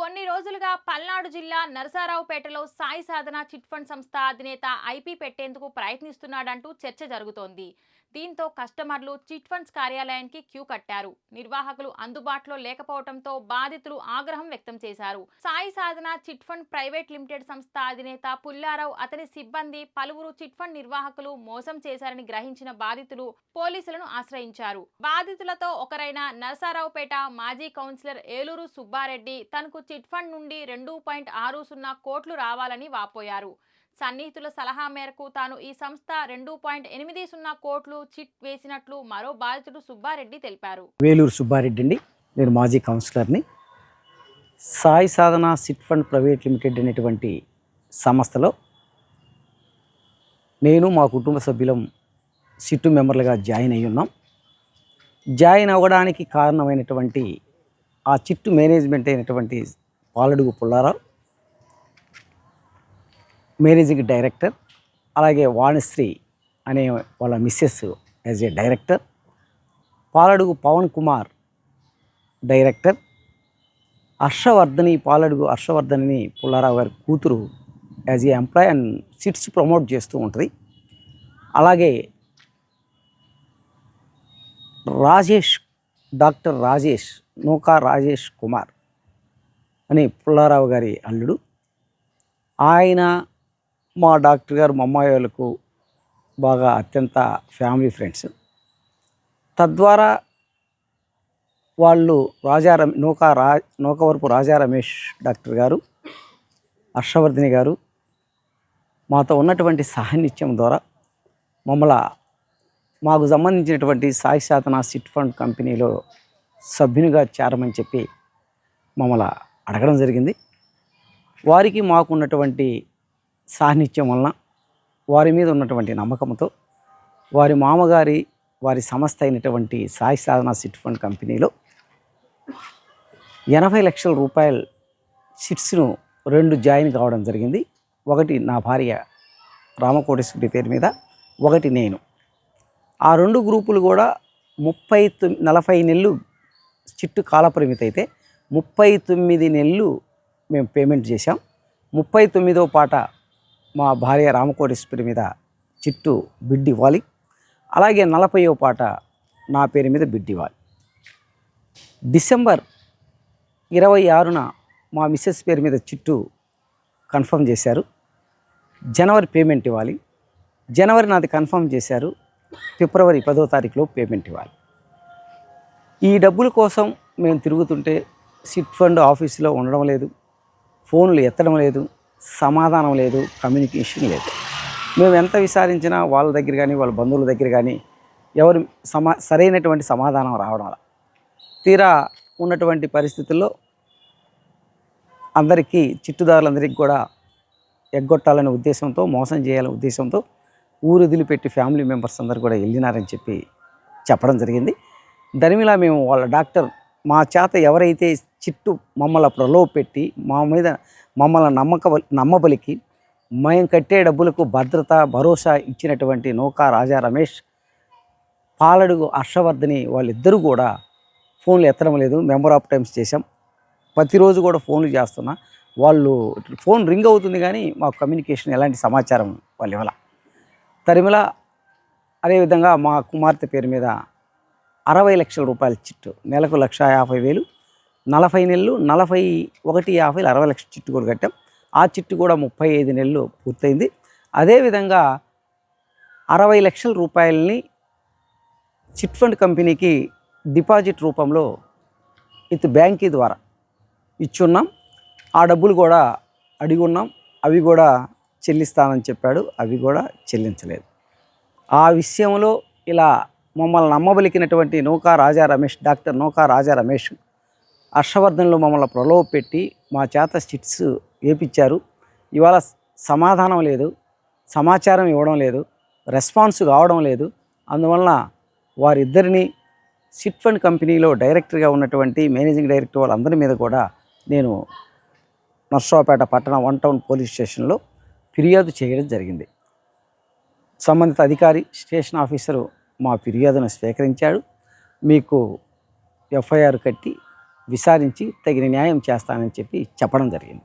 కొన్ని రోజులుగా పల్నాడు జిల్లా నరసారావుపేటలో సాయి సాధన చిట్ ఫండ్ సంస్థ అధినేత ఐపీ పెట్టేందుకు ప్రయత్నిస్తున్నాడంటూ చర్చ జరుగుతోంది. దీంతో కస్టమర్లు చిట్ ఫండ్స్ కార్యాలయానికి క్యూ కట్టారు. నిర్వాహకులు అందుబాటులో లేకపోవడంతో బాధితులు ఆగ్రహం వ్యక్తం చేశారు. Sai Sadhana chit fund private limited సంస్థ అధినేత పుల్లారావు అతని సిబ్బంది పలువురు చిట్ ఫండ్ నిర్వాహకులు మోసం చేశారని గ్రహించిన బాధితులు పోలీసులను ఆశ్రయించారు. బాధితులతో ఒకరైన నరసారావుపేట మాజీ కౌన్సిలర్ ఏలూరు సుబ్బారెడ్డి తనకు చిట్ ఫండ్ నుండి రెండు పాయింట్ ఆరు సున్నా కోట్లు రావాలని వాపోయారు. సన్నిహితుల సలహా మేరకు తాను ఈ సంస్థ రెండు పాయింట్ ఎనిమిది సున్నా కోట్లు చిట్ వేసినట్లు మరో బాధితుడు సుబ్బారెడ్డి తెలిపారు. వేలూరు సుబ్బారెడ్డి అండి. నేను మాజీ కౌన్సిలర్ని. Sai Sadhana chit fund private limited అనేటువంటి సంస్థలో నేను మా కుటుంబ సభ్యులం సిట్టు మెంబర్లుగా జాయిన్ అయి ఉన్నాం. జాయిన్ అవ్వడానికి కారణమైనటువంటి ఆ చిట్టు మేనేజ్మెంట్ అయినటువంటి పాలడుగు పుల్లారావు మేనేజింగ్ డైరెక్టర్ అలాగే వాణిశ్రీ అనే వాళ్ళ Mrs as a director Paladugu Pavan Kumar director Harshavardhani Paladugu Harshavardhani Pullarao గారి కూతురు as a employee and chits promote చేస్తూ ఉంటుంది. అలాగే రాజేష్ డాక్టర్ రాజేష్ నూకా రాజేష్ కుమార్ అని పుల్లారావు గారి అల్లుడు. ఆయన మా డాక్టర్ గారు మా అమ్మాయి వాళ్ళకు బాగా అత్యంత ఫ్యామిలీ ఫ్రెండ్స్. తద్వారా వాళ్ళు రాజా రమే నూకా రా నూకవరపు రాజా రమేష్ డాక్టర్ గారు హర్షవర్ధిని గారు మాతో ఉన్నటువంటి సాన్నిధ్యం ద్వారా మమ్మల మాకు సంబంధించినటువంటి సాయి సాధన సిట్ ఫండ్ కంపెనీలో సభ్యునిగా చేరమని చెప్పి మమ్మల అడగడం జరిగింది. వారికి మాకు ఉన్నటువంటి సాన్నిధ్యం వలన వారి మీద ఉన్నటువంటి నమ్మకంతో వారి మామగారి వారి సంస్థ అయినటువంటి సాయి సాధన సిట్ ఫండ్ కంపెనీలో ఎనభై లక్షల రూపాయల సిట్స్ను రెండు జాయిన్ కావడం జరిగింది. ఒకటి నా భార్య రామకోటేశ్వరి పేరు మీద ఒకటి నేను. ఆ రెండు గ్రూపులు కూడా ముప్పై తొమ్మి నలభై నెలలు చిట్టు కాలపరిమితి అయితే ముప్పై తొమ్మిది నెలలు మేము పేమెంట్ చేశాం. ముప్పై తొమ్మిదో పాట మా భార్య రామకోటేశ్వరి మీద చిట్టు బిడ్డి ఇవ్వాలి అలాగే నలభైవ పాట నా పేరు మీద బిడ్డి ఇవ్వాలి డిసెంబర్ ఇరవై ఆరున మా మిస్సెస్ పేరు మీద చిట్టు కన్ఫర్మ్ చేశారు. జనవరి పేమెంట్ ఇవ్వాలి. జనవరి నాది కన్ఫర్మ్ చేశారు. ఫిబ్రవరి పదో తారీఖులో పేమెంట్ ఇవ్వాలి. ఈ డబ్బుల కోసం మేము తిరుగుతుంటే సిట్ ఫండ్ ఆఫీసులో ఉండడం లేదు. ఫోన్లు ఎత్తడం లేదు. సమాధానం లేదు కమ్యూనికేషన్ లేదు. మేము ఎంత విచారించినా వాళ్ళ దగ్గర కానీ వాళ్ళ బంధువుల దగ్గర కానీ ఎవరు సమా సరైనటువంటి సమాధానం రావడం అలా. తీరా ఉన్నటువంటి పరిస్థితుల్లో అందరికీ చిట్టుదారులందరికీ కూడా ఎగ్గొట్టాలనే ఉద్దేశంతో మోసం చేయాలనే ఉద్దేశంతో ఊరు వదిలిపెట్టి ఫ్యామిలీ మెంబర్స్ అందరు కూడా వెళ్ళినారని చెప్పి చెప్పడం జరిగింది. దరిమిలా మేము వాళ్ళ డాక్టర్ మా చేత ఎవరైతే చిట్టు మమ్మల్ని ప్రలోభ పెట్టి మా మీద మమ్మల్ని నమ్మక నమ్మబలికి మేము కట్టే డబ్బులకు భద్రత భరోసా ఇచ్చినటువంటి నౌకా రాజా రమేష్ పాలడుగు హర్షవర్ధని వాళ్ళిద్దరూ కూడా ఫోన్లు ఎత్తడం లేదు. మెంబర్ ఆఫ్ టైమ్స్ చేసాం ప్రతిరోజు కూడా ఫోన్లు చేస్తున్నా. వాళ్ళు ఫోన్ రింగ్ అవుతుంది కానీ మాకు కమ్యూనికేషన్ ఎలాంటి సమాచారం వాళ్ళు ఇవ్వాల. తరిమిల అదేవిధంగా మా కుమార్తె పేరు మీద అరవై లక్షల రూపాయల చిట్టు. నెలకు లక్ష యాభై వేలు. నలభై నెలలు నలభై ఒకటి యాభై అరవై లక్షల చిట్టు కూడా కట్టాం. ఆ చిట్టు కూడా ముప్పై ఐదు నెలలు పూర్తయింది. అదేవిధంగా అరవై లక్షల రూపాయలని చిట్ ఫండ్ కంపెనీకి డిపాజిట్ రూపంలో విత్ బ్యాంకీ ద్వారా ఇచ్చున్నాం. ఆ డబ్బులు కూడా అడిగి ఉన్నాం. అవి కూడా చెల్లిస్తానని చెప్పాడు. అవి కూడా చెల్లించలేదు. ఆ విషయంలో ఇలా మమ్మల్ని నమ్మబలికినటువంటి నౌకా రాజా రమేష్ డాక్టర్ నౌకా రాజా రమేష్ హర్షవర్ధన్లో మమ్మల్ని ప్రలోభ పెట్టి మా చేత స్టిట్స్ వేపించారు ఇవాళ సమాధానం లేదు సమాచారం ఇవ్వడం లేదు రెస్పాన్స్ కావడం లేదు. అందువలన వారిద్దరిని సిట్ ఫండ్ కంపెనీలో డైరెక్టర్గా ఉన్నటువంటి మేనేజింగ్ డైరెక్టర్ వాళ్ళందరి మీద కూడా నేను నర్సరావుపేట పట్టణ వన్ టౌన్ పోలీస్ స్టేషన్లో ఫిర్యాదు చేయడం జరిగింది. సంబంధిత అధికారి స్టేషన్ ఆఫీసరు మా ఫిర్యాదును స్వీకరించాడు. మీకు ఎఫ్ఐఆర్ కట్టి విచారించి తగిన న్యాయం చేస్తానని చెప్పి చెప్పడం జరిగింది.